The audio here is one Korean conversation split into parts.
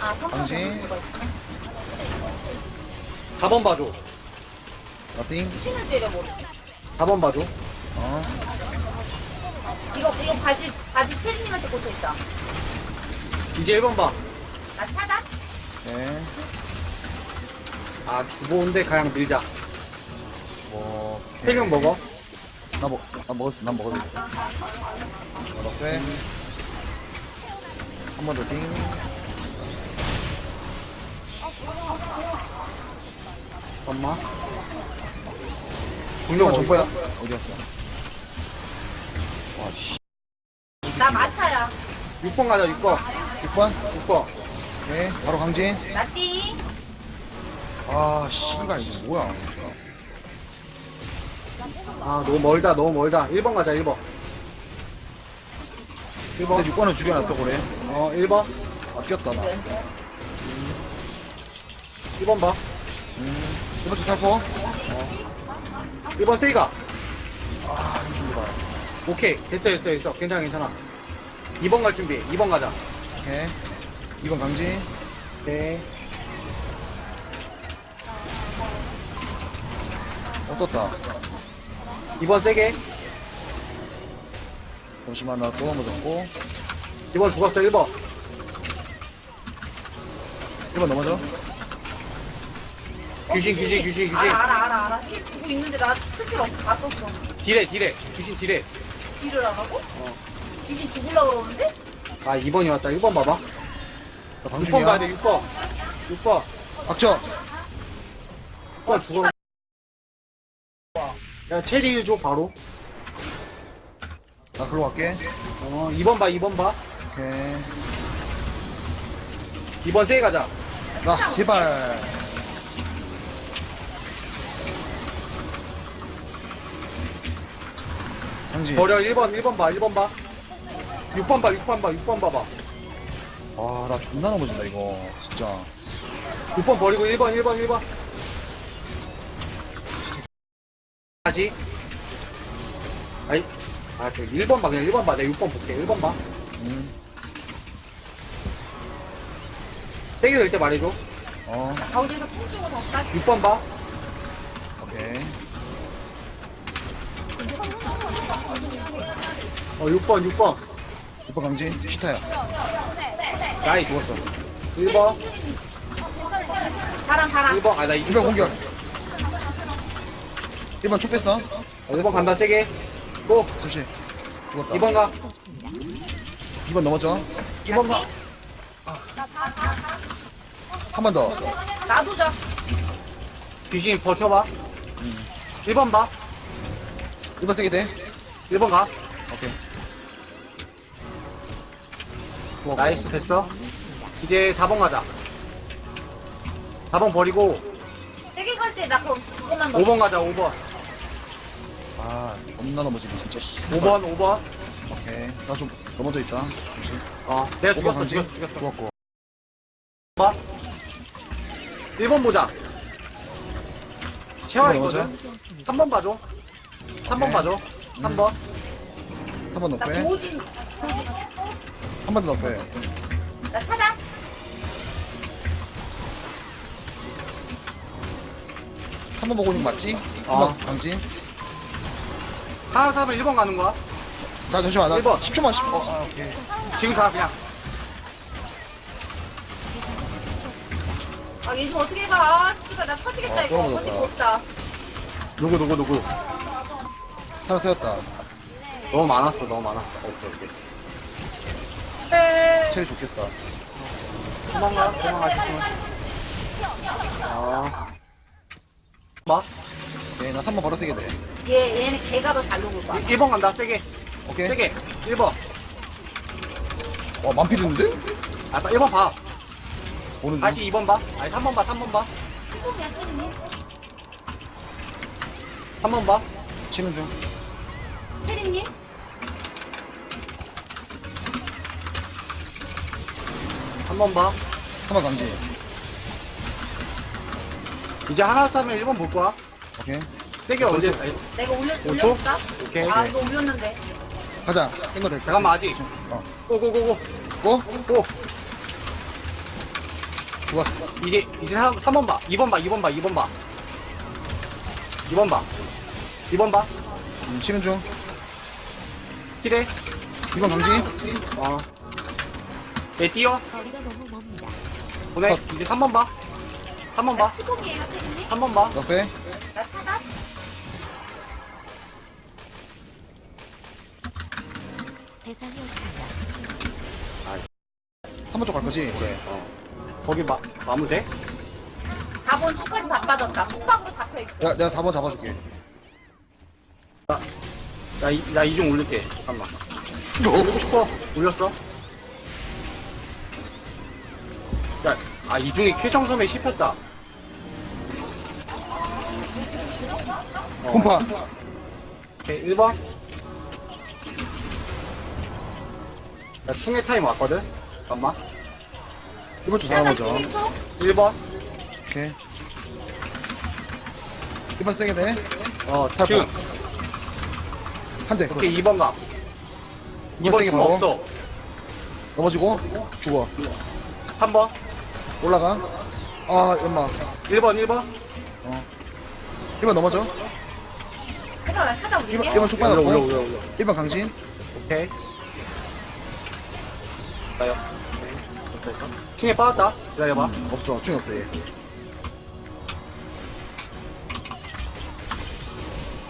아. 이거 있구나. 4번 봐줘. 나띵. 신을 때려버려. 4번 봐줘. 어. 이거, 이거 바지, 바지 체리님한테 꽂혀 있다. 이제 1번 봐. 나 차단? 네. 아, 주보인데 그냥 밀자. 뭐. 세 명 먹어. 나 먹, 나 먹었어. 난 먹어도 있어. 나 빼. 한번 더 띵. 엄마. 공룡 어디 정보야. 있어? 어디 갔어? 와, 씨. 나 마차야. 6번 가자, 6번. 6번? 6번. 네. 바로 강진. 나 띵. 아, 씨발, 이거 뭐야. 아, 너무 멀다, 너무 멀다. 1번 가자, 1번. 1번. 근데 6번은 죽여놨어, 그래. 어, 1번. 아꼈다, 나. 1번 봐. 음. 1번 쪽 살포. 1번 세이가. 아, 이거 봐. 오케이. 됐어, 됐어, 됐어. 괜찮아, 괜찮아. 2번 갈 준비. 2번 가자. 오케이. 2번 강진. 네. 어, 떴다. 2번 세게. 잠시만, 나 또 한번 떴고. 2번 죽었어, 1번. 1번 넘어져. 귀신, 귀신, 귀신, 귀신. 알아, 알아, 알아, 알아. 힐 두고 있는데 나 스킬 없어. 다 썼어. 딜해, 딜해. 귀신 딜해. 딜을 안 하고? 어. 귀신 죽으려고 그러는데? 아, 2번이 왔다. 1번 봐봐. 나 6번 가야. 돼, 6번. 6번. 박죠. 6번 죽어. 야, 체리 줘, 바로. 나 글로 갈게. 어, 2번 봐, 2번 봐. 오케이. 2번 세게 가자. 나, 제발. 강진. 버려, 1번, 1번 봐, 1번 봐. 6번 봐, 6번 봐, 6번 봐봐. 아, 나 존나 넘어진다, 이거. 진짜. 6번 버리고 1번, 1번, 1번. 다시. 아이, 아, 저 1번 봐, 그냥 1번 봐. 내가 6번 볼게. 1번 봐. 음. 세게 될때 말해줘. 어, 가운데서 푹 주고 넣었다. 6번 봐. 오케이. 어, 6번, 6번. 6번 강진. 시타야. 나이 죽었어. 1번, 바람, 바람. 1번. 아, 나 2번 1번 공격. 1번 쭉 뺐어. 1번 간다, 세게. 고. 잠시. 죽었다. 2번 가. 2번 넘어져. 2번 가. 한 번 더. 나도 져. 귀신 버텨봐. 1번 봐. 1번 세게 돼. 1번 가. 오케이. 나이스, 됐어. 이제 4번 가자. 4번 버리고 세게 갈 때 나 그것만 넣어. 5번 가자, 5번. 아, 겁나 넘어지네, 진짜. 씨. 5번, 5번. 오케이. 나 좀 넘어져 있다. 잠시. 어, 내가 5번 죽였어, 강진. 죽였어, 죽였어. 죽었고. 봐. 1번 보자. 채화 있거든? 3번 봐줘. 3번 오케이. 봐줘. 3번. 3번 나 넣고. 도진, 도진. 한 번 더 넣고. 나 차단. 한번 보고 있는 거 맞지? 어. 1번 강진. 하나 사면 1번 가는 거야. 나 잠시만. 나 1번. 10초만 10초. 어, 아, 오케이. 지금 가, 그냥. 아, 얘 좀 어떻게 해봐. 아, 씨발, 나 터지겠다, 아, 이거. 떨어졌다. 버티고 없다. 누구, 누구, 누구. 하나 세웠다. 너무 많았어, 너무 많았어. 오케이, 오케이. 체리 좋겠다. 도망가, 도망가, 도망가. 아. 봐. 오케이. 나 3번 바로 세게 돼. 얘, 얘는 걔가 더 잘 녹을 거야. 1번 간다, 세게. 오케이. 세게. 1번. 와, 만피드인데? 아, 1번 봐. 보는 중. 다시 2번 봐. 아니, 3번 봐, 3번 봐. 친구야, 체리님. 3번 봐. 치는 중. 체리님? 3번 봐. 3번 강진. 이제 하나 타면 1번 볼 거야. 오케이. 세게 올려. 아니, 내가 올려, 오 초? 올렸다? 오케이. 아, 이거 올렸는데. 가자. 땡거 될까? 잠깐만, 아직. 어. 고고고고. 고? 고. 죽었어. 이제 이제 3, 3번 봐 2번 봐 2번 봐 2번 봐 2번 봐 2번 봐 음, 치는 중. 기대 2번 강지. 어. 네 뛰어 거리가 너무 멉니다. 보내 이제 3번 봐 3번 봐 치공이에요, 태근님? 3번 봐너 빼. 나 차단? 대상이 없습니다. 3번 쪽 갈 거지? 그래. 거기 마, 마무돼 4번 쪽까지 다 빠졌다. 속박으로 잡혀있어. 내가, 내가 4번 잡아줄게. 나, 이- 나 이중 올릴게. 잠깐만. 올리고 싶어. 올렸어? 야, 아 이중이 쾌정섬에 씹혔다. 어, 콤파. 오케이 1번. 나 충의 타임 왔거든? 잠깐만. 1번 쪽 차단 나가보자. 12초? 1번. 오케이. 1번 세게 돼. 어 탈 지금 한 대. 오케이 2번 가 2번 2번 세게 수가 먹어. 없어 넘어지고. 죽어. 3번 올라가. 아, 연막. 1번 1번 1번 넘어져. 해서 나 차단 1번, 올릴게. 1번 쭉 올려 올려 빠졌고. 올려 올려 1번 강진. 오케이 나요 됐어 충에 빠졌다 기다려봐 없어. 중이 없어, 얘.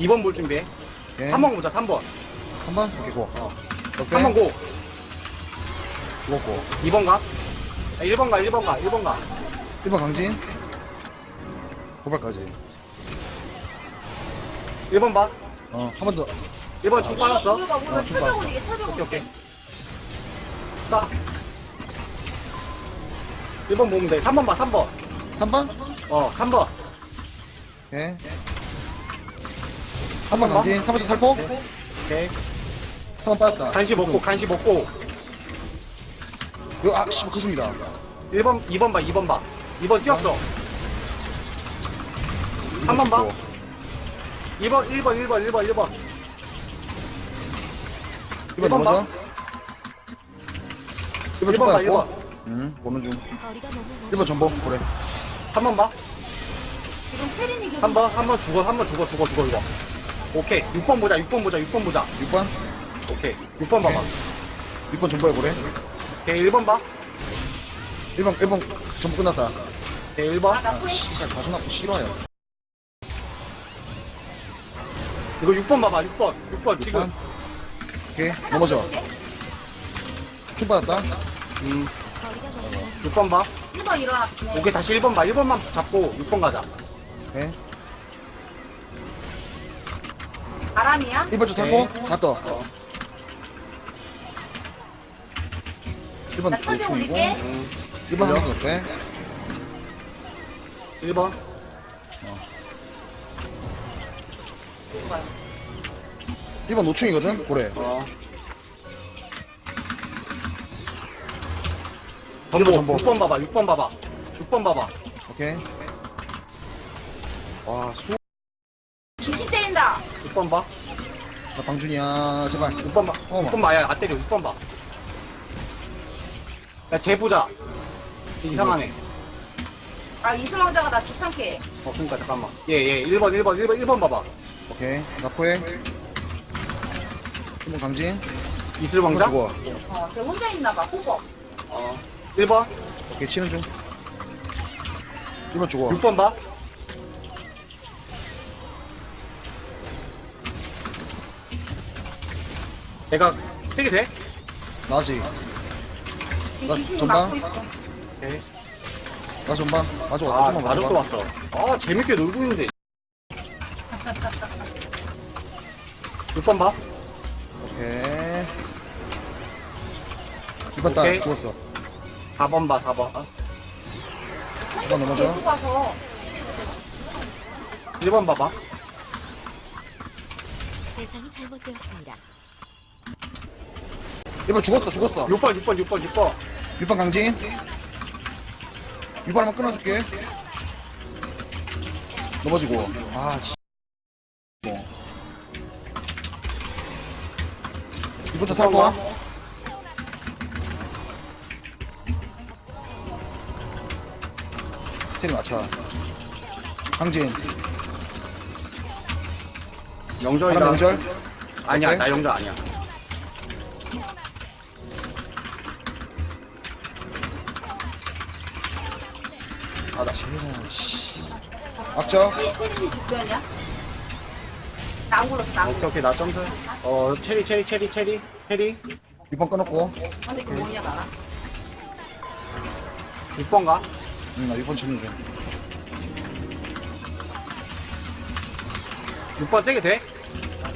2번 볼 준비해 오케이. 3번 보자 3번 3번? 오케이, 고. 어. 오케이. 3번 고 죽었고. 2번 가 아, 1번 가 1번 가 1번 가 1번 강진. 고발까지. 1번 봐 어, 한 번 더. 1번 중 빠졌어 우유 봐, 우유 봐. 어, 쭉 철벽 봐. 올리게, 철벽 오케이 올리게. 오케이 딱 1번 보면 돼 3번 봐 3번 3번? 어 3번 오케이. 3번 강진. 3번 쪽 살포. 오케이 3번 빠졌다. 간식 먹고 간식 먹고 이거, 아, 씨, 그습니다 1번 2번 봐 2번 봐 2번 뛰었어 3번 봐 2번 1번 1번 1번 1번 1번 넘어져. 1번 1번 쪽봐 빠졌고. 1번 응, 보는 중. 거리가 너무 멉니다. 1번 전보. 그래. 3번 봐 지금 체린이 계속 3번 3번 죽어 3번 죽어 죽어 죽어 이거 오케이 6번 보자 6번 보자 6번 보자 6번? 오케이 6번 봐봐 6번 전보야, 그래. 오케이 1번 봐 1번, 1번 전보 끝났다. 오케이 1번 아, 나 포인 씨발, 가수 낳고 싫어요. 이거 6번 봐봐 6번 6번 지금 오케이, 넘어져. 쭉 받았다. 음 거리가 너무 멉니다. 6번 봐 1번 일어났네. 오케이 다시 1번 봐 1번만 잡고 6번 가자 오케이. 바람이야? 1번 쪽 살포. 오케이. 다 떠. 어. 1번 나. 올릴게. 음 1번 한번 더 빼. 1번 1번 노충이거든? 고래. 어 전보, 전보 전보. 6번 봐봐 6번 봐봐 6번 봐봐 오케이. 와, 수. 6번 봐 나 방준이야. 제발. 6번 봐 어, 6번 봐야 안 때려 6번 봐 야, 쟤 보자. 이상하네. 아, 이슬왕자가 나 귀찮게 해. 어, 그니까, 잠깐만. 예, 예, 1번, 1번, 1번, 1번 봐봐. 오케이. 나포해. 1번 강진. 이슬왕자? 죽어. 어, 쟤 혼자 있나봐, 호거. 어. 1번, 오케이, 치는 중. 1번 죽어. 6번 봐. 내가 세게 돼? 나지. 지금 나 귀신이 전방? 막고 있어. 오케이. 나 전방. 맞아, 아, 좀만 마저도 맞아. 왔어. 아, 재밌게 놀고 있는데. 6번 봐. 오케이. 2번 딸 오케이. 죽었어. 4번 봐, 4번. 아, 2번 넘어져. 계속 와서. 1번 봐봐. 대상이 잘못되었습니다. 1번 죽었어, 죽었어. 6번, 6번, 6번, 6번. 6번 강진. 6번 한번 끊어줄게. 넘어지고. 아, 지. 뭐. 2번부터 탈 거야? 테리 맞춰. 강진. 영절이다. 바람 명절. 아니야, 오케이. 나 영절 아니야. 악적. 체- 체린이 주변이야? 나안 굴렀어, 나안 오케이, 굴렀어. 오케이, 나 점수. 어, 체리, 체리, 체리, 체리, 체리. 6번 끊었고. 근데 그 뭐냐, 나랑? 6번가? 응, 나 6번 치는 중. 6번 세게 돼?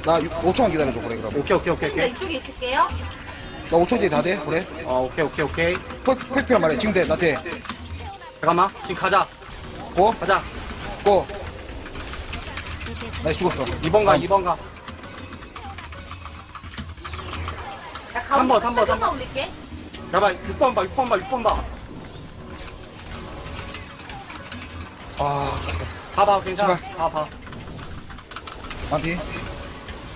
나 6, 5초만 기다려줘, 그래, 그럼. 오케이, 오케이, 오케이, 나 오케이. 이쪽에 있을게요. 나 5초 뒤에 다 돼, 그래. 어, 오케이, 오케이, 오케이. 펄피란 말이야. 지금 돼, 나 돼. 잠깐만. 지금 가자. 고, 가자. 고. 나 죽었어. 2번 가, 2번 가. 나 가운데 삼 번, 삼 번, 삼 번. 잠깐만 올릴게. 봐봐, 6번 봐, 6번 봐, 6번 봐. 아, 봐봐, 괜찮아. 제발. 봐봐. 만피.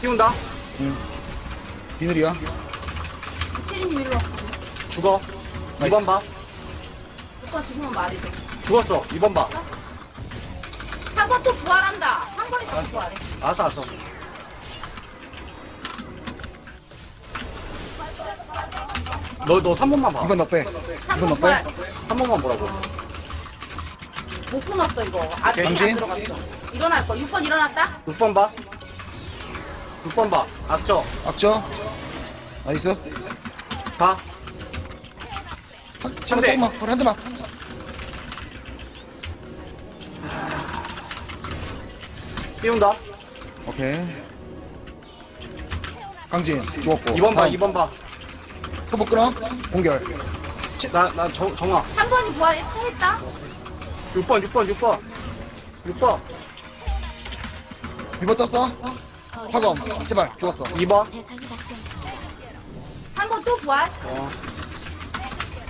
띄운다. 응. 비늘이야. 체린이 일로 와. 죽어. 나이스. 2번 봐. 오빠 지금은 말해줘. 죽었어. 2번 봐. 3번 또 부활한다. 3번이 또 부활해. 알았어, 알았어. 너, 너 3번만 봐. 2번 너 빼. 2번 3번 너 부활. 빼. 3번만 보라고. 못 끊었어, 이거. 앞에 안 당신? 들어갔어. 일어날 거. 6번 일어났다? 6번 봐. 6번 봐. 악저. 악적. 나이스. 봐. 한, 한 잠깐, 대. 조금만. 그래, 한 대만. 띄운다. 오케이. 강진, 죽었고. 2번 봐, 다음. 2번 봐. 후보 끊어. 공결. 나, 나 정, 정아. 3번이 부활했다? 6번, 6번, 6번. 6번. 2번 떴어. 화검. 제발, 죽었어. 2번. 대상이 맞지 않습니다. 3번 또 부활? 어.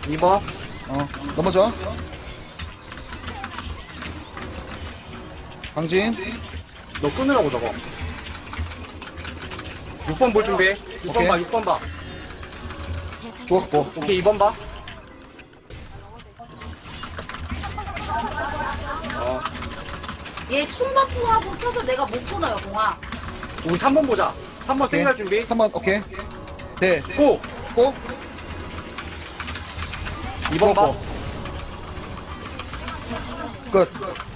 2번. 어, 넘어져. 강진. 너 끊으라고 저거. 6번 볼 준비해. 6번 오케이. 봐, 6번 봐. 죽었고. 맞지 오케이, 2번 봐. 어. 얘 충버프하고 켜서 내가 못 끊어요, 동아. 우리 3번 보자. 3번 오케이. 생각 준비. 3번, 오케이. 네. 고! 고. 2번 봐. 끝.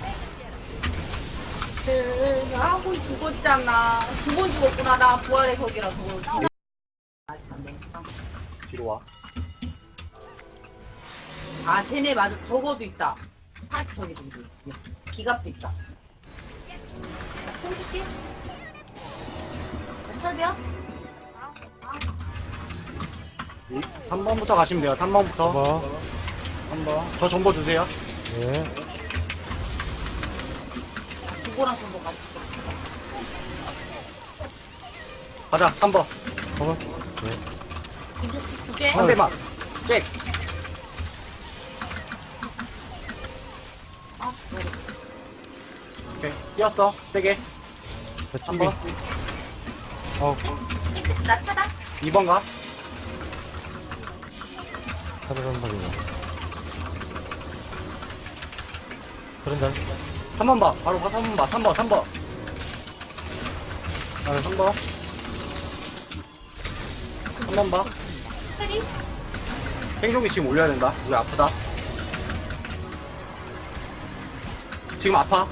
않습니다. 아고 죽었잖아. 두 번 죽었구나. 나 부활의 거기라서. 뒤로 와. 아, 쟤네 맞아. 저거도 있다. 아, 저기 저기. 기갑도 있다. 자, 철벽? 3번부터 가시면 돼요. 3번부터. 3번. 저 정보 주세요. 두고랑 전부 같이. 가자, 3번. 임팩트 속 두개 한 대만. 잭. 아, 네. 오케이. 뛰었어. 세게. 3번. 찌끗이 나 차다. 2번 가. 그런다. 3번 봐. 바로 가, 3번 봐. 3번, 3번. 아, 3번. 3번 봐. 페리? 생존기 지금 올려야 된다. 우리 아프다. 지금 아파.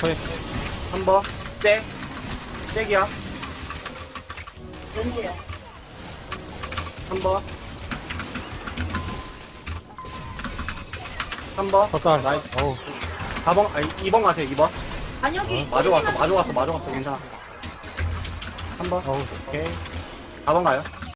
그래. 3번. 잭. 잭이야. 연재야. 3번. 3번. 헛달. 나이스. 어우. 4번, 아니, 2번 가세요, 2번. 아니, 여기. 마주 왔어, 마주 왔어, 마주 왔어. 괜찮아. 3번. 어우. 오케이. 4번 가요.